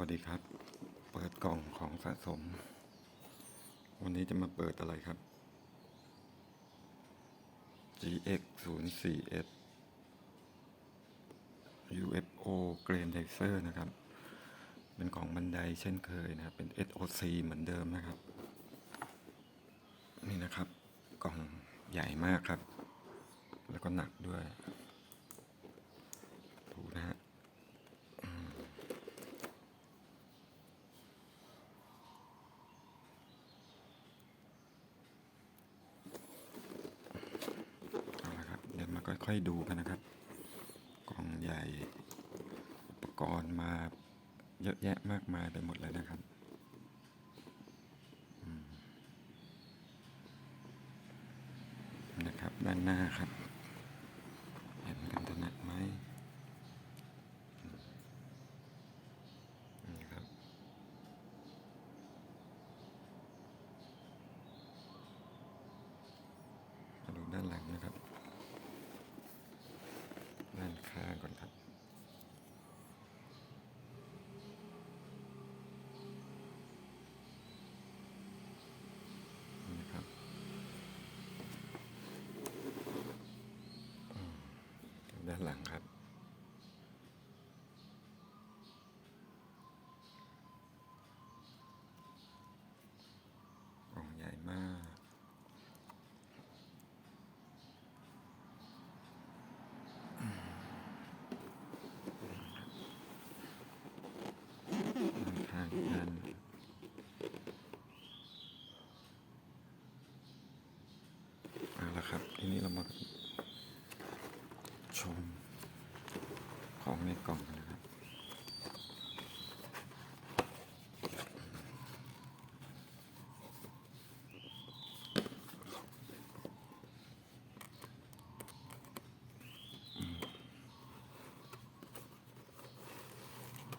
วัสดีครับ เปิดกล่องของสะสม วันนี้จะมาเปิดอะไรครับ GX 0 4 S UFO Grand Laser นะครับ เป็นของบันไดเช่นเคยนะครับ เป็น SOC เหมือนเดิมนะครับ นี่นะครับ กล่องใหญ่มากครับ แล้วก็หนักด้วย ดูนะฮะ เอาละครับ เดี๋ยวมา ค่อยดูกันนะครับ กล่องใหญ่อุปกรณ์มาเยอะแยะมากมายไปหมดเลยนะครับนะครับด้านหน้าครับ เห็นกันถนัดไหมอืมนี่ครับ มาดูด้านหลังนะครับ ด้านข้างก่อนครับ นี่นะครับอืม ด้านหลังครับ กล่องใหญ่มาก ทางด้านเอาละครับ ทีนี้เรามาชม ของในกล่องกันนะครับ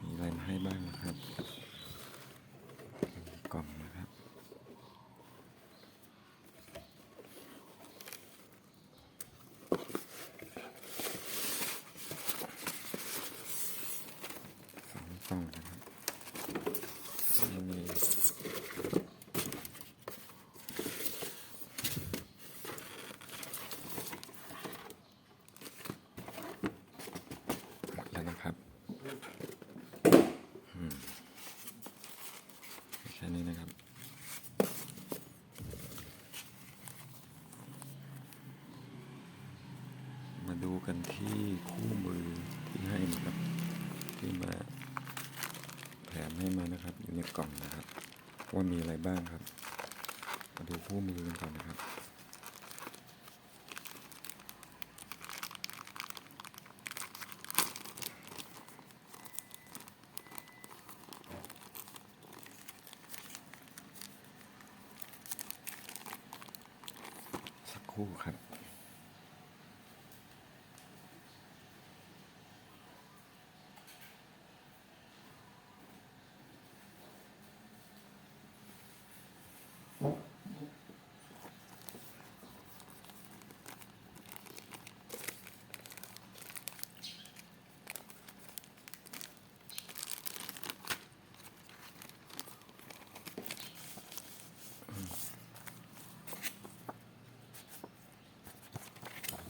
มีอะไรมาให้บ้างนะครับ กล่องนะครับ สองกล่องนะครับนี่มีหมดแล้วนะครับ แค่นี้นะครับ มา ดูกันที่คู่มือที่ให้นะครับ ที่มาแถมให้มานะครับ อยู่ในกล่องนะครับ ว่ามีอะไรบ้างครับ มาดูคู่มือกันก่อนนะครับสักครู่ครับ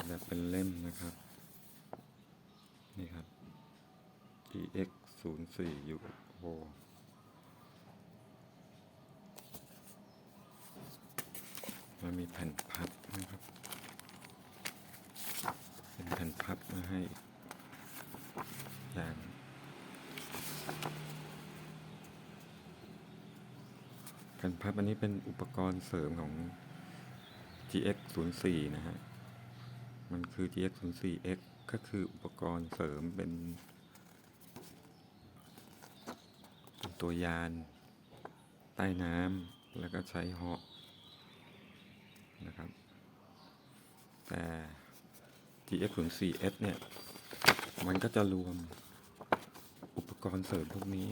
แบบ เป็นเล่มนะครับ นี่ครับ GX 0 4 uo มันมีแผ่นพับนะครับ เป็นแผ่นพับมาให้อย่างแผ่นพับอันนี้เป็นอุปกรณ์เสริมของ GX 0 4 นะฮะ มันคือ GX 0 4 X ก็คืออุปกรณ์เสริมเป็นตัวยาน ใต้น้ำแล้วก็ใช้เหาะนะครับ แต่ GX 0 4 S เนี่ย มันก็จะรวมอุปกรณ์เสริมพวกนี้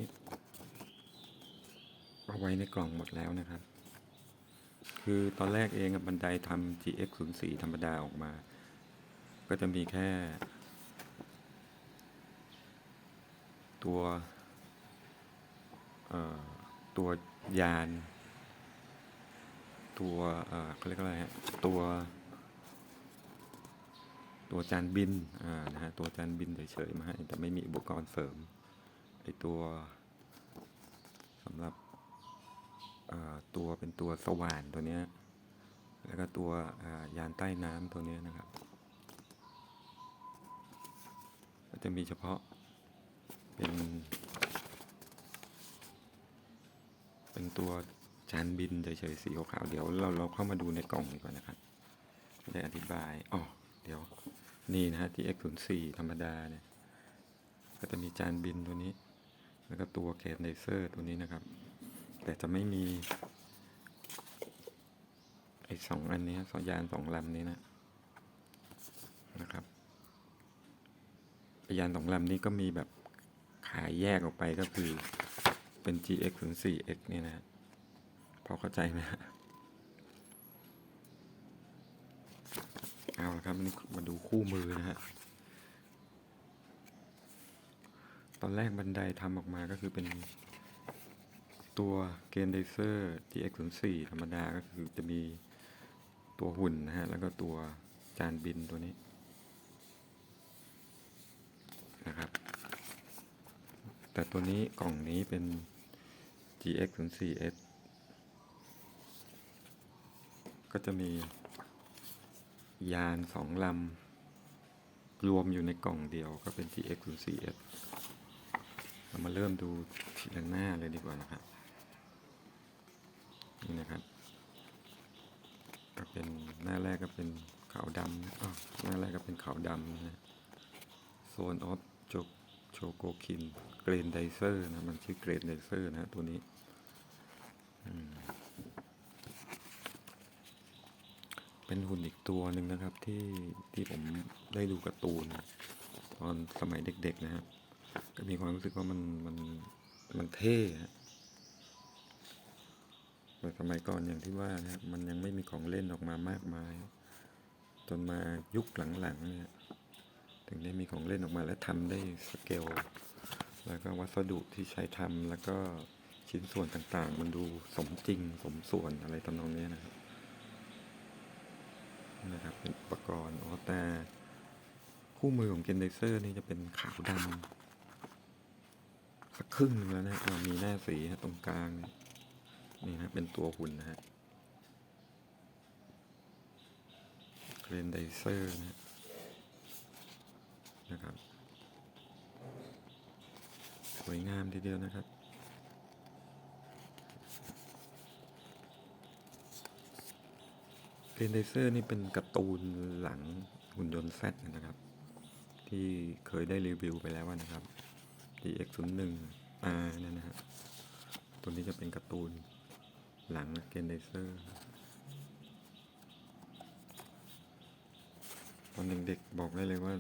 เอาไว้ในกล่องหมดแล้วนะครับ คือตอนแรกเองบันไดทำ GX 0 4ธรรมดาออกมา ก็จะมีแค่ ตัว ตัวยาน ตัวเอ่อเขาเรียกอะไรฮะ ตัว ตัวจานบินนะฮะ ตัวจานบินเฉยๆมาให้ แต่ไม่มีอุปกรณ์เสริม ไอตัวสำหรับตัวเป็นตัวสว่านตัวเนี้ยแล้วก็ตัวยานใต้น้ำตัวเนี้ยนะครับ ก็ จะมีเฉพาะเป็น เป็นตัวจานบินเฉยๆสีขาวเดี๋ยวเราเราเข้ามาดูในกล่องดีกว่านะครับจะได้อธิบายอ๋อเดี๋ยวนี่นะฮะที่ X04 ธรรมดาเนี่ยก็จะมีจานบินตัวนี้ แล้วก็ตัวเกตไนเซอร์ตัวนี้นะครับ แต่จะไม่มีไอ้สองอันนี้สองยานสองลำนี้นะนะครับ ยานสองลำนี้ก็มีแบบขายแยกออกไปก็คือเป็น GX 0 4 X เนี่ยนะ พอเข้าใจไหมฮะเอาละครับนี่มาดูคู่มือนะฮะ ตอนแรกบันไดทำออกมาก็คือเป็นตัวเกนไดเซอร์ GX04 ธรรมดาก็คือจะมีตัวหุ่นนะฮะ แล้วก็ตัวจานบินตัวนี้นะครับ แต่ตัวนี้กล่องนี้เป็น GX04S ก็จะมียานสองลำ รวมอยู่ในกล่องเดียวก็เป็น GX04S เรามาเริ่มดูทีละหน้าเลยดีกว่านะครับ นี่นะครับ ก็เป็นหน้าแรกก็เป็นขาวดำอ๋อหน้าแรกก็เป็นขาวดำนะโซนออฟโจ โชโกคินเกรนไดเซอร์นะ มันชื่อเกรนไดเซอร์นะตัวนี้ เป็นหุ่นอีกตัวหนึ่งนะครับที่ที่ผมได้ดูการ์ตูน ตอนสมัยเด็กๆนะฮะก็มีความรู้สึกว่ามันมันมันเท่ฮะแต่สมัยก่อนอย่างที่ว่านะมันยังไม่มีของเล่นออกมามากมาย จนมายุคหลังๆเนี่ย ถึงได้มีของเล่นออกมาและทำได้สเกล แล้วก็วัสดุที่ใช้ทำแล้วก็ชิ้นส่วนต่างๆ มันดูสมจริงสมส่วนอะไรทำนองนี้นะครับนะครับเป็นอุปกรณ์อ๋อแต่คู่มือของเกนไดเซอร์นี่จะเป็นขาวดำสักครึ่งนึงแล้วนะอ่ามีหน้าสีฮะตรงกลางนี่นี่นะเป็นตัวหุ่นนะฮะเกนไดเซอร์นะ นะครับ ส วยงามทีเดียวนะครับเกนไดเซอร์นี่เป็นการ์ตูนหลังหุ่นยนต์แซดนะครับ ที่เคยได้รีวิวไปแล้วนะครับ DX01 R นั่นนะฮะตัวนี้จะเป็นการ์ตูนหลังเกนไดเซอร์ตอนเด็กๆบอกได้เลยว่า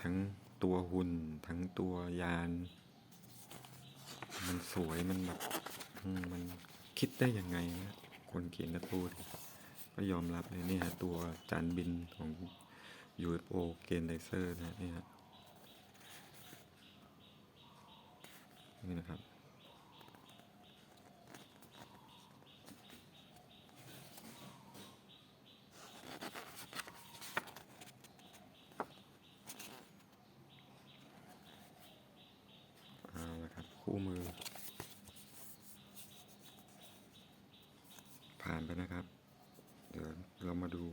ทั้ง ตัวหุ่น ทั้งตัวยาน มันสวยมันแบบมันคิดได้ยังไงนะคนเขียนการ์ตูนก็ยอมรับเลยนี่ฮะตัวจานบินของ UFO เกนไดเซอร์นะนี่ฮะนี่นะครับ เอาละครับ คู่มือ ผ่านไปนะครับ เดี๋ยวเรา มาดู